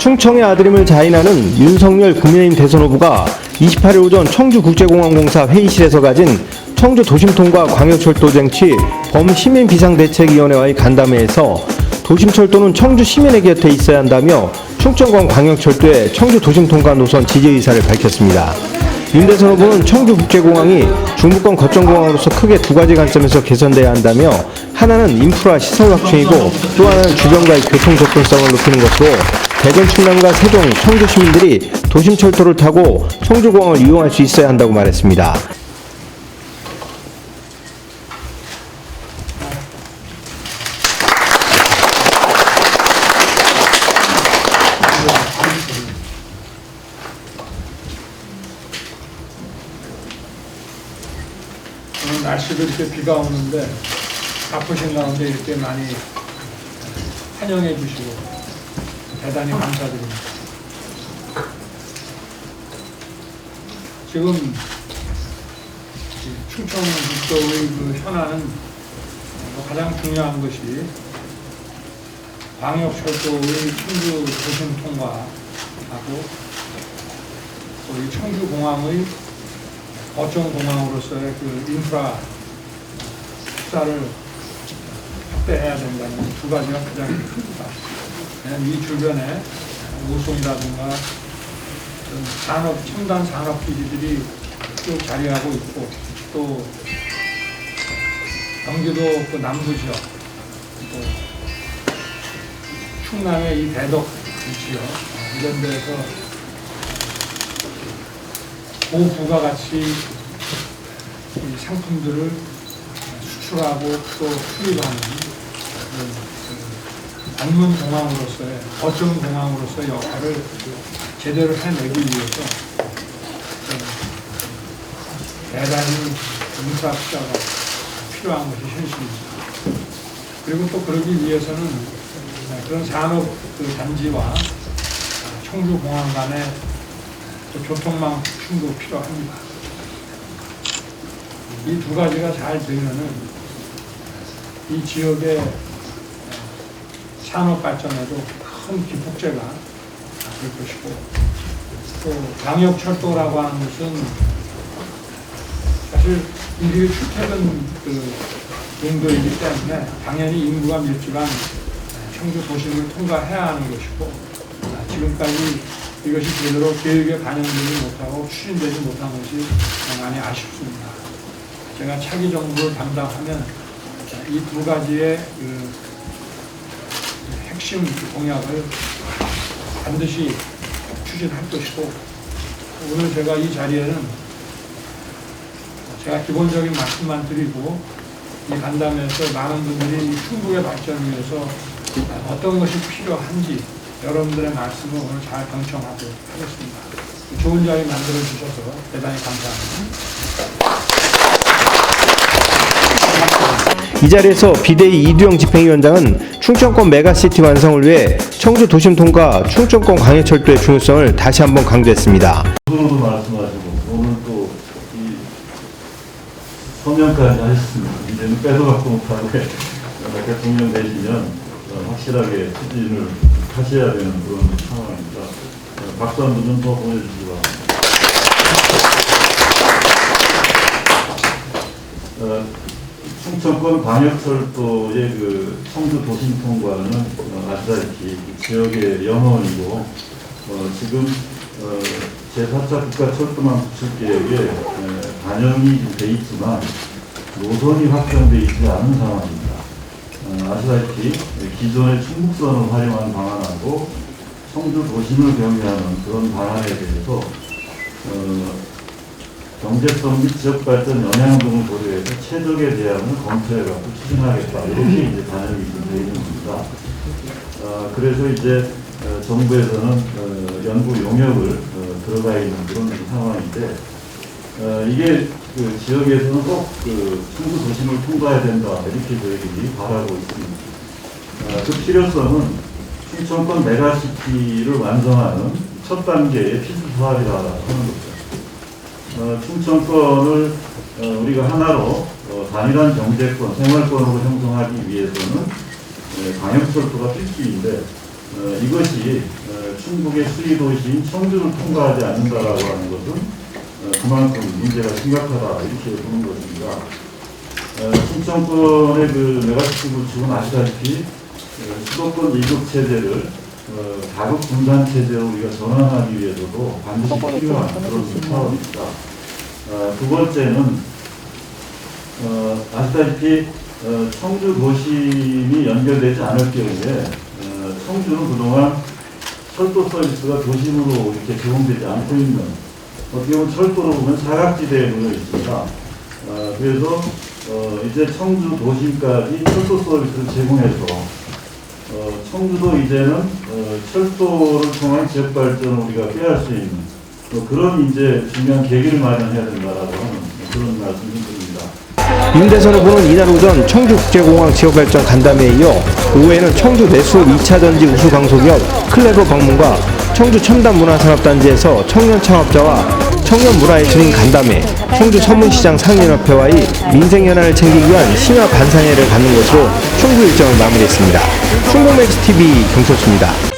충청의 아들임을 자인하는 윤석열 국민의힘 대선 후보가 28일 오전 청주국제공항공사 회의실에서 가진 청주 도심통과 광역철도 쟁취 범시민 비상대책위원회와의 간담회에서 도심철도는 청주 시민의 곁에 있어야 한다며 충청권 광역철도의 청주 도심통과 노선 지지 의사를 밝혔습니다. 윤 대선 후보는 청주국제공항이 중부권 거점공항으로서 크게 두 가지 관점에서 개선돼야 한다며 하나는 인프라 시설 확충이고 또 하나는 주변과의 교통 접근성을 높이는 것으로 대전 충남과 세종, 청주 시민들이 도심철도를 타고 청주공항을 이용할 수 있어야 한다고 말했습니다. 오늘 날씨도 이렇게 비가 오는데 바쁘신 가운데 이렇게 많이 환영해 주시고 대단히 감사드립니다. 지금 이 충청 북도의 그 현안은 가장 중요한 것이 광역철도의 청주 도심 통과하고 또이 청주공항의 어촌 공항으로서의 그 인프라 투자를 확대해야 된다는 두 가지가 가장 큽니다. 왜냐하면 이 주변에 노송이라든가 그런 산업, 첨단 산업 기지들이 쭉 자리하고 있고 또 경기도 그 남부 지역 또 충남의 이 대덕 지역 이런 데서 고부가가치 이 상품들을 수출하고 또 수입하는 그런 그 방문 공항으로서의 거점 공항으로서의 역할을 제대로 해내기 위해서 좀 대단히 인프라 투자가 필요한 것이 현실입니다. 그리고 또 그러기 위해서는 그런 산업 그 단지와 청주 공항 간의 또 교통망 확충도 필요합니다. 이 두 가지가 잘 되면은 이 지역의 산업 발전에도 큰 기폭제가 될 것이고 또 광역철도라고 하는 것은 사실 인류의 출퇴근 그 용도이기 때문에 당연히 인구가 밀집한 청주 도심을 통과해야 하는 것이고 지금까지 이것이 제대로 계획에 반영되지 못하고 추진되지 못한 것이 많이 아쉽습니다. 제가 차기 정부를 담당하면 이 두 가지의 그 핵심 공약을 반드시 추진할 것이고 오늘 제가 이 자리에는 제가 기본적인 말씀만 드리고 이 간담회에서 많은 분들이 이 충북의 발전을 위해서 어떤 것이 필요한지 여러분들의 말씀을 오늘 잘 경청하고 하겠습니다. 좋은 자리 만들어 주셔서 대단히 감사합니다. 이 자리에서 비대위 이두영 집행위원장은 충청권 메가시티 완성을 위해 청주 도심 통과 충청권 광역철도의 중요성을 다시 한번 강조했습니다. 으로도 말씀하시고 오늘 또이 서명까지 하셨습니다. 이제는 빼도 갖고 못하고 대통령 되시면 어, 확실하게 추진을 하셔야 되는 그런 상황입니다. 어, 박수 한번좀더 보내주시기 바랍니다. 어, 충청권 광역철도의 그 청주 도심 통과는 어, 아시다시피 그 지역의 영혼이고 어, 지금 어, 제4차 국가 철도망 구축 계획에 에, 반영이 돼 있지만 노선이 확정돼 있지 않은 상황입니다. 어, 아시다시피 기존의 충북선을 활용한 방안하고 청주 도심을 경유하는 그런 방안에 대해서 어, 경제성 및 지역 발전 영향 등을 고려해서 최적의 대안을 검토해갖고 추진하겠다 이렇게 이제 좀 되어 있는 겁니다. 어, 그래서 이제 어, 정부에서는 어, 연구 용역을 어, 들어가 있는 그런 상황인데 어, 이게 그 지역에서는 꼭그 충주 도심을 통과해야 된다 이렇게 저희들이 바라고 있습니다. 어, 그 필요성은 충청권 메가시티를 완성하는 첫 단계의 필수 사업이라 하는 겁니다. 어, 충청권을 어, 우리가 하나로 어, 단일한 경제권, 생활권으로 형성하기 위해서는 예, 광역철도가 필수인데 어, 이것이 어, 충북의 수위 도시인 청주를 통과하지 않는다라고 하는 것은 어, 그만큼 문제가 심각하다 이렇게 보는 것입니다. 어, 충청권의 그 메가시티 구축은 아시다시피 어, 수도권 이급 체제를 어, 가급 분산 체제로 우리가 전환하기 위해서도 반드시 필요한 그런 사업입니다. 어, 두 번째는 어, 아시다시피 어, 청주 도심이 연결되지 않을 경우에 어, 청주는 그동안 철도 서비스가 도심으로 이렇게 제공되지 않고 있는 어떻게 보면 철도로 보면 사각지대에 놓여 있습니다. 어, 그래서 어, 이제 청주 도심까지 철도 서비스를 제공해서 어, 청주도 이제는 어, 철도를 통한 지역 발전을 우리가 꾀할 수 있는 어, 그런 이제 중요한 계기를 마련해야 된다라고 하는 그런 말씀을 드립니다. 윤대선 후보는 이날 오전 청주국제공항 지역발전 간담회에 이어 오후에는 청주 내수업 2차전지 우수강소기업 클레버 방문과 청주 첨단문화산업단지에서 청년 창업자와 청년 문화에 드린 간담회, 청주 서문시장 상인협회와의 민생연화를 챙기기 위한 심야 반상회를 갖는 것으로 충북 일정을 마무리했습니다. 충북매스TV 경철수입니다.